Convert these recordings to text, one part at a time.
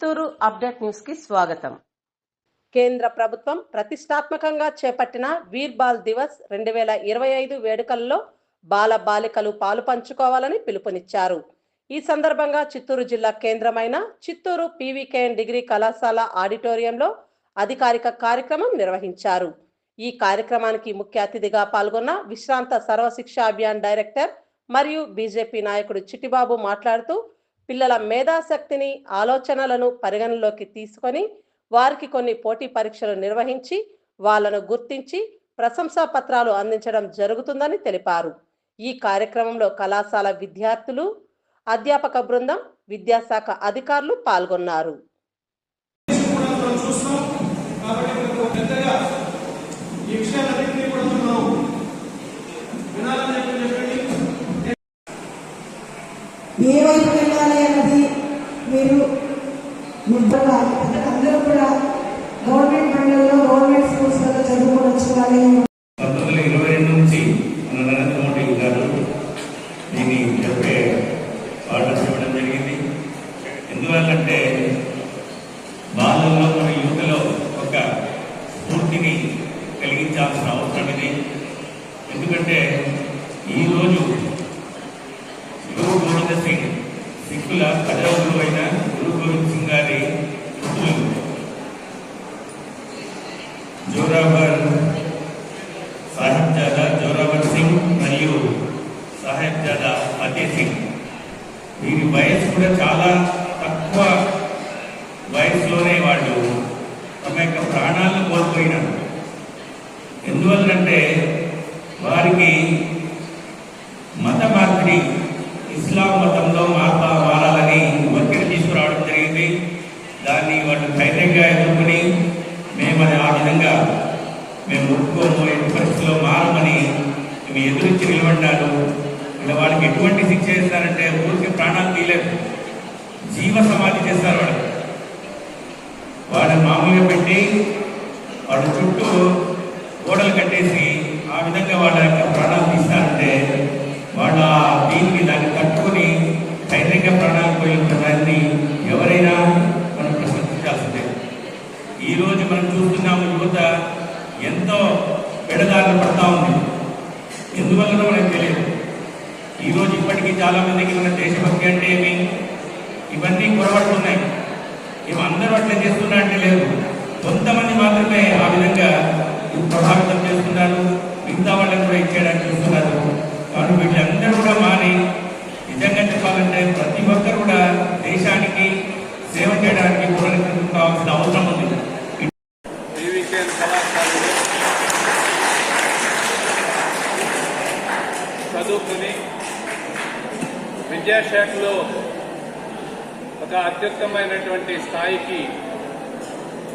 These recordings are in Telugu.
చిత్తూరు అప్డేట్ న్యూస్కి స్వాగతం. కేంద్ర ప్రభుత్వం ప్రతిష్టాత్మకంగా చేపట్టిన వీర్ బాల్ దివస్ రెండు వేల ఇరవై ఐదు వేడుకల్లో బాల బాలికలు పాలు పంచుకోవాలని పిలుపునిచ్చారు. ఈ సందర్భంగా చిత్తూరు జిల్లా కేంద్రమైన చిత్తూరు పీవీకేఎన్ డిగ్రీ కళాశాల ఆడిటోరియంలో అధికారిక కార్యక్రమం నిర్వహించారు. ఈ కార్యక్రమానికి ముఖ్య అతిథిగా పాల్గొన్న విశ్రాంత సర్వశిక్ష అభియాన్ డైరెక్టర్ మరియు బీజేపీ నాయకుడు చిట్టిబాబు మాట్లాడుతూ పిల్లల మేధాశక్తిని ఆలోచనలను పరిగణలోకి తీసుకొని వారికి కొన్ని పోటీ పరీక్షలు నిర్వహించి వాళ్ళను గుర్తించి ప్రశంసా పత్రాలు అందించడం జరుగుతుందని తెలిపారు. ఈ కార్యక్రమంలో కళాశాల విద్యార్థులు అధ్యాపక బృందం విద్యాశాఖ అధికారులు పాల్గొన్నారు. ఏ వైపు ముద్దగా అందరూ కూడా గవర్నమెంట్ బండ్లలో గవర్నమెంట్ స్కూల్స్లలో చదువుకొని వచ్చిన వాళ్ళే పంతొమ్మిది ఇరవై రెండు నుంచి మన నరేంద్ర మోడీ గారు దీన్ని చెప్పే ఆర్డర్ ఇవ్వడం జరిగింది. ఎందువల్లంటే బాలలో మన యువతలో ఒక స్ఫూర్తిని కలిగించాల్సిన అవసరం ఇది ఎందుకంటే ఈరోజు గురు గోవింద సింగ్ సిక్కుల పదవ గురువు అయిన గురు గోవింద్ సింగ్ గారి పుత్రులు జోరావర్ సాహిబ్జాదా జోరావర్ సింగ్ మరియు సాహిబ్జాదా వీరి వయసు కూడా చాలా తక్కువ వయసులోనే వాళ్ళు తమ యొక్క ప్రాణాలను కోల్పోయినారు. ఎందువల్లంటే వారికి మత మార్పిడి ఇస్లాం మతంలో మార్ప మారాలని ఒత్తిడి తీసుకురావడం జరిగింది. దాన్ని వాళ్ళు ధైర్యంగా ఎదుర్కొని మేము అది ఆ విధంగా మేము ఒప్పుకోము పరిస్థితిలో మారమని మేము ఎదురించి నిలబడ్డారు. ఇలా వాళ్ళకి ఎటువంటి శిక్ష చేస్తారంటే ఊరికి ప్రాణాలు తీయలేదు జీవ సమాధి చేస్తారు వాళ్ళు. వాళ్ళని మామూలుగా పెట్టి వాళ్ళ చుట్టూ గోడలు కట్టేసి ఆ విధంగా వాళ్ళ యొక్క ప్రాణాలు తీస్తారంటే వాళ్ళ దీనికి దాన్ని తట్టుకొని ధైర్యంగా ప్రాణాలు పోయిన దాన్ని ఎవరైనా మనం ప్రశంసించాల్సిందే ఈరోజు మనం చూస్తున్నాము యువత ఎంతో పెడదారులు పడతా ఉంది. ఎందువల్ల మనకు తెలియదు. ఈరోజు ఇప్పటికీ చాలా మందికి మన దేశభక్తి అంటే ఏమి? ఇవన్నీ కొరబడుతున్నాయి ఇవి అందరూ అట్లా చేస్తున్నా అంటే లేదు. కొంతమంది మాత్రమే ఆ విధంగా ప్రభావితం చేస్తున్నారు. మిగతా వాళ్ళని కూడా ఇచ్చేయడానికి చూస్తున్నారు. కాబట్టి వీళ్ళందరూ కూడా మాని నిజంగా చెప్పాలంటే ప్రతి ఒక్కరు కూడా దేశానికి సేవ చేయడానికి పునరుద్ధరణ కావాల్సిన అవసరం ఉంది. చదువుకుని విద్యాశాఖలో ఒక అత్యుత్తమైనటువంటి స్థాయికి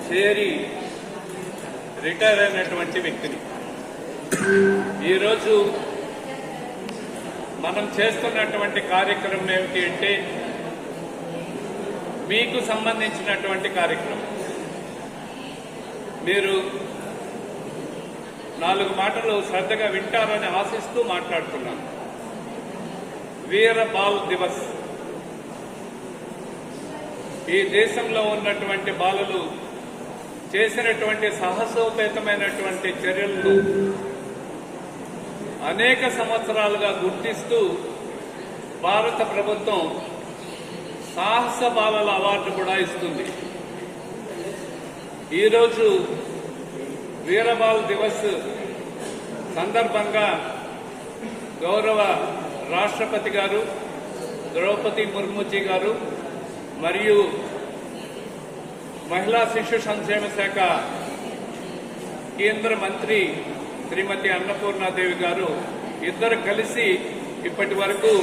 చేరి రిటైర్ అయినటువంటి వ్యక్తిని. ఈరోజు మనం చేస్తున్నటువంటి కార్యక్రమం ఏమిటి అంటే మీకు సంబంధించినటువంటి కార్యక్రమం. మీరు నాలుగు మాటలు శ్రద్ధగా వింటారని ఆశిస్తూ మాట్లాడుతున్నాను. వీర బాల్ దివస్. ఈ దేశంలో ఉన్నటువంటి బాలలు చేసినటువంటి సాహసోపేతమైనటువంటి చర్యలను అనేక సంవత్సరాలుగా గుర్తిస్తూ భారత ప్రభుత్వం సాహస బాలల అవార్డు కూడా ఇస్తుంది. ఈరోజు వీరబాల్ దివస్ సందర్భంగా గౌరవ రాష్ట్రపతి గారు ద్రౌపది ముర్ముజీ గారు మరియు మహిళా శిశు సంక్షేమ శాఖ కేంద్ర మంత్రి శ్రీమతి అన్నపూర్ణాదేవి గారు ఇద్దరు కలిసి ఇప్పటి వరకు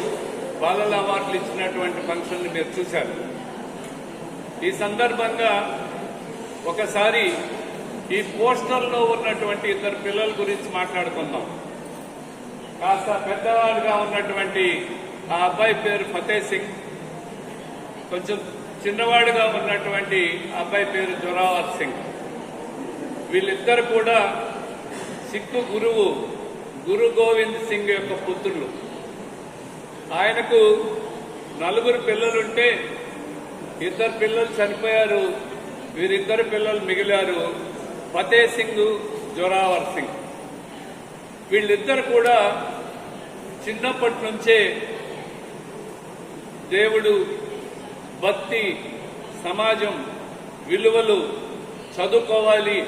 బాలల అవార్డులు ఇచ్చినటువంటి ఫంక్షన్ మీరు చూశారు. ఈ సందర్భంగా ఒకసారి ఈ పోస్టర్లో ఉన్నటువంటి ఇద్దరు పిల్లల గురించి మాట్లాడుకుందాం. కాస్త పెద్దవాడుగా ఉన్నటువంటి ఆ అబ్బాయి పేరు ఫతేహ్ సింగ్. కొంచెం చిన్నవాడుగా ఉన్నటువంటి అబ్బాయి పేరు జొరావర్ సింగ్. వీళ్ళిద్దరు కూడా సిక్కు గురువు గురు గోవింద్ సింగ్ యొక్క పుత్రులు. ఆయనకు నలుగురు పిల్లలుంటే ఇద్దరు పిల్లలు చనిపోయారు వీరిద్దరు పిల్లలు మిగిలారు ఫతే సింగ్ జొరావర్ సింగ్. వీళ్ళిద్దరు కూడా చిన్నప్పటి నుంచే దేవుడు భక్తి సమాజం విలువలు చదువుకోవాలి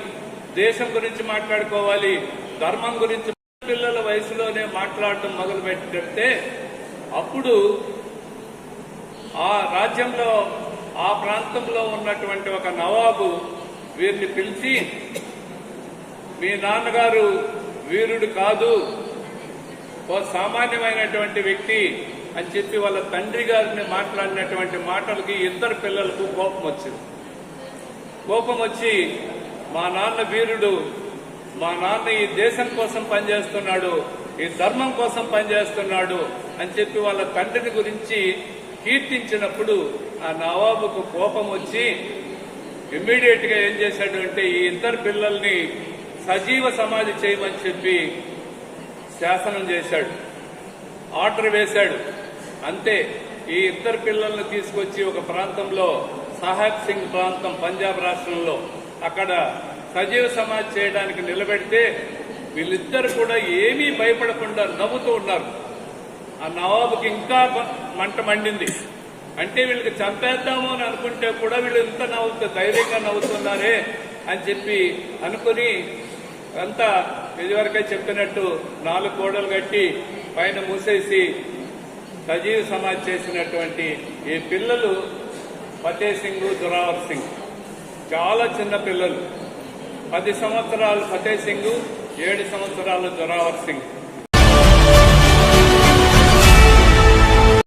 దేశం గురించి మాట్లాడుకోవాలి ధర్మం గురించి పిల్లల వయసులోనే మాట్లాడటం మొదలు పెట్టితే అప్పుడు ఆ రాజ్యంలో ఆ ప్రాంతంలో ఉన్నటువంటి ఒక నవాబు వీరిని పిలిచి మీ నాన్నగారు వీరుడు కాదు ఓ సామాన్యమైనటువంటి వ్యక్తి అని చెప్పి వాళ్ళ తండ్రి గారిని మాట్లాడినటువంటి మాటలకి ఇద్దరు పిల్లలకు కోపం వచ్చింది. కోపం వచ్చి మా నాన్న వీరుడు మా నాన్న ఈ దేశం కోసం పనిచేస్తున్నాడు ఈ ధర్మం కోసం పనిచేస్తున్నాడు అని చెప్పి వాళ్ళ తండ్రిని గురించి కీర్తించినప్పుడు ఆ నవాబుకు కోపం వచ్చి ఇమ్మీడియట్గా ఏం చేశాడు అంటే ఈ ఇద్దరు పిల్లల్ని సజీవ సమాధి చేయమని చెప్పి శాసనం చేశాడు. ఆర్డర్ వేశాడు. అంతే ఈ ఇద్దరు పిల్లల్ని తీసుకొచ్చి ఒక ప్రాంతంలో సాహెబ్ సింగ్ ప్రాంతం పంజాబ్ రాష్ట్రంలో అక్కడ సజీవ సమాజ్ చేయడానికి నిలబెడితే వీళ్ళిద్దరు కూడా ఏమీ భయపడకుండా నవ్వుతూ ఉన్నారు. ఆ నవాబుకి ఇంకా మంట మండింది. అంటే వీళ్ళకి చంపేద్దాము అని అనుకుంటే కూడా వీళ్ళు ఇంత నవ్వుతూ ధైర్యంగా నవ్వుతున్నారే అని చెప్పి అనుకుని అంతా ఇదివరకే చెప్పినట్టు నాలుగు గోడలు కట్టి పైన మూసేసి సజీవ సమాధి చేసినటువంటి ఈ పిల్లలు ఫతే సింగ్ దురావర్ సింగ్. చాలా చిన్న పిల్లలు. పది సంవత్సరాలు ఫతే సింగ్ ఏడు సంవత్సరాలు జొరావర్ సింగ్.